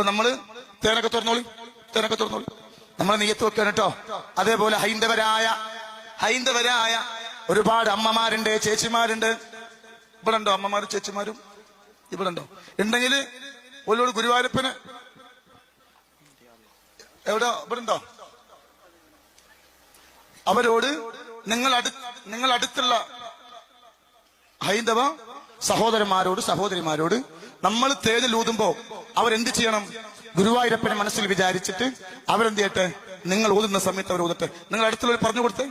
അപ്പൊ നമ്മൾ തേനൊക്കെ തുറന്നോളി തേനൊക്കെ തുറന്നോളി. നമ്മളെ നെയ്യത്ത് വെക്കാൻ കേട്ടോ. അതേപോലെ ഹൈന്ദവരായ ഹൈന്ദവരായ ഒരുപാട് അമ്മമാരുണ്ട് ചേച്ചിമാരുണ്ട്. ഇവിടെ ഉണ്ടോ അമ്മമാരും ചേച്ചിമാരും? ഇവിടെ ഉണ്ടോ ഉണ്ടെങ്കിൽ ഒല്ലോട് ഗുരുവായൂരപ്പന്. എവിടെ? ഇവിടെ ഉണ്ടോ അവരോട് നിങ്ങൾ അടു നിങ്ങൾ അടുത്തുള്ള ഹൈന്ദവ സഹോദരന്മാരോട് സഹോദരിമാരോട് നമ്മൾ തേനിലൂതുമ്പോ അവരെന്ത് ചെയ്യണം? ഗുരുവായൂരപ്പനെ മനസ്സിൽ വിചാരിച്ചിട്ട് അവരെന്ത് ചെയ്യട്ടെ? നിങ്ങൾ ഊതുന്ന സമയത്ത് അവർ ഊതട്ടെ. നിങ്ങൾ അടുത്തുള്ളവർ പറഞ്ഞു കൊടുത്തേ.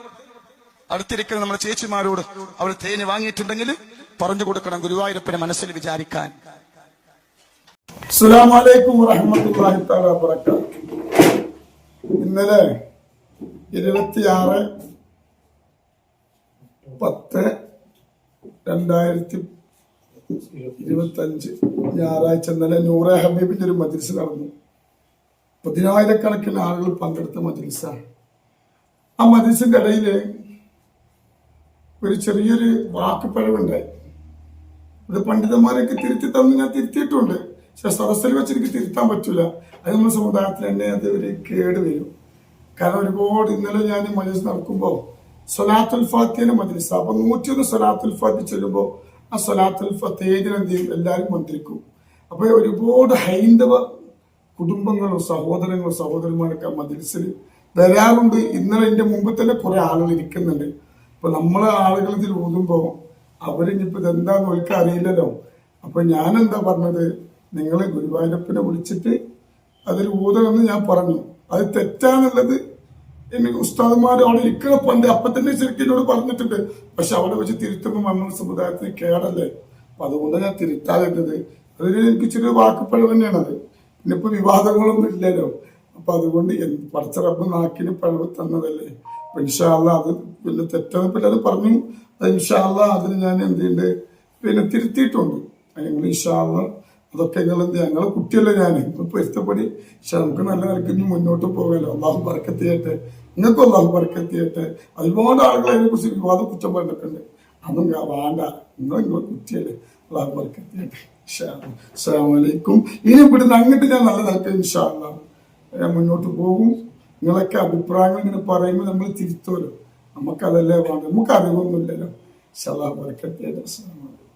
അടുത്തിരിക്കുന്ന നമ്മുടെ ചേച്ചിമാരോട് അവർ തേന് വാങ്ങിയിട്ടുണ്ടെങ്കിൽ പറഞ്ഞു കൊടുക്കണം ഗുരുവായൂരപ്പനെ മനസ്സിൽ വിചാരിക്കാൻ. ഇന്നലെ ഇരുപത്തിയാറ് പത്ത് രണ്ടായിരത്തി ഇരുപത്തഞ്ച് ഞായറാഴ്ച ഇന്നലെ നൂറെ ഹബീബിന്റെ ഒരു മജ്ലിസ് നടന്നു. പതിനായിരക്കണക്കിന് ആളുകൾ പങ്കെടുത്ത മജ്ലിസാണ്. ആ മജ്ലിസിന്റെ ഇടയിൽ ഒരു ചെറിയൊരു വാക്കുപ്പഴവുണ്ടായി അത് പണ്ഡിതന്മാരൊക്കെ തിരുത്തി തന്നു ഞാൻ തിരുത്തിയിട്ടുണ്ട്. പക്ഷെ സദസ്സിൽ വെച്ച് എനിക്ക് തിരുത്താൻ പറ്റൂല. അത് നമ്മുടെ സമുദായത്തിൽ തന്നെ അത് ഒരു കേട് വരും. കാരണം ഒരുപാട് ഇന്നലെ ഞാൻ മജിൽസ് നടക്കുമ്പോൾ സൊലാത്തുൽ ഫാത്തിയുടെ മജിൽസ് അപ്പൊ നൂറ്റിയൊന്ന് സൊലാത്തുൽ ഫാത്തി ചൊല്ലുമ്പോൾ ആ സലാത്തുൽ ഫത്തേജിന് എന്ത് ചെയ്യും എല്ലാവരും മന്ത്രിക്കും. അപ്പൊ ഒരുപാട് ഹൈന്ദവ കുടുംബങ്ങളും സഹോദരങ്ങളും സഹോദരന്മാരൊക്കെ ആ മജലിസിൽ വരാറുണ്ട്. ഇന്നലെ എന്റെ മുമ്പ് തന്നെ കുറെ ആളുകൾ ഇരിക്കുന്നുണ്ട്. അപ്പൊ നമ്മളെ ആളുകൾ ഇതിൽ ഓതുമ്പോ അവരിപ്പോ ഇതെന്താന്ന് ഒരിക്കൽ അറിയില്ലല്ലോ. ഞാൻ എന്താ പറഞ്ഞത്? നിങ്ങൾ ഗുരുവായൂരപ്പനെ വിളിച്ചിട്ട് അതിൽ ഊതണമെന്ന് ഞാൻ പറഞ്ഞു. അത് തെറ്റാന്നുള്ളത് എനിക്ക് ഉസ്താദ്മാർ അവിടെ ഇരിക്കണ പണ്ട് അപ്പൊ തന്നെ ശരിക്കും എന്നോട് പറഞ്ഞിട്ടുണ്ട്. പക്ഷെ അവിടെ വെച്ച് തിരുത്തുമ്പോൾ നമ്മുടെ സമുദായത്തിന് കേടല്ലേ? അപ്പൊ അതുകൊണ്ട് ഞാൻ തിരുത്താതിട്ടത് അതൊരു എനിക്ക് ഇച്ചിരി വാക്കുപ്പഴ തന്നെയാണത് പിന്നെ ഇപ്പൊ വിവാദങ്ങളൊന്നും ഇല്ലല്ലോ. അപ്പൊ അതുകൊണ്ട് പഠിച്ച റബ്ബ് നാക്കിന് പഴവ് തന്നതല്ലേ. അപ്പൊ ഇൻഷാല്ല അത് പിന്നെ തെറ്റെന്ന് പിന്നെ അത് പറഞ്ഞു. അത് ഇൻഷാല്ല അതിന് ഞാൻ എന്ത് ചെയ്യുന്നുണ്ട് പിന്നെ തിരുത്തിയിട്ടുണ്ട്. അല്ലെങ്കിൽ ഇൻഷാല്ല അതൊക്കെ നിങ്ങൾ എന്ത് ഞങ്ങളെ കുട്ടിയല്ലേ ഞാൻ പൊരുത്തപ്പെടി പക്ഷെ നമുക്ക് നല്ല നിലയ്ക്ക് ഇനി മുന്നോട്ട് പോകാമല്ലോ അള്ളാഹു ബർക്കത്ത് നിങ്ങൾക്ക് അള്ളാഹു ബർക്കത്ത് ചെയ്യട്ടെ ഒരുപാട് ആളുകൾ അതിനെ കുറിച്ച് വിവാദ കുറ്റം പറഞ്ഞിട്ടുണ്ട് അതും വേണ്ട. നിങ്ങൾ നിങ്ങളെ കുട്ടിയല്ലേ. അള്ളാഹു ബർക്കത്ത് ചെയ്യട്ടെ അസ്സാമലൈക്കും ഇനി ഇവിടുന്ന് അങ്ങോട്ട് ഞാൻ നല്ല നിലയ്ക്ക് ഇൻഷാല്ല ഞാൻ മുന്നോട്ട് പോകും. നിങ്ങളൊക്കെ അഭിപ്രായങ്ങൾ ഇങ്ങനെ പറയുമ്പോൾ നമ്മൾ തിരുത്തുമല്ലോ നമുക്കതല്ലേ വേണ്ട നമുക്ക് അറിവൊന്നുമില്ലല്ലോ ഇൻഷാ അള്ളാഹു അസ്സലാമു അലൈക്കും.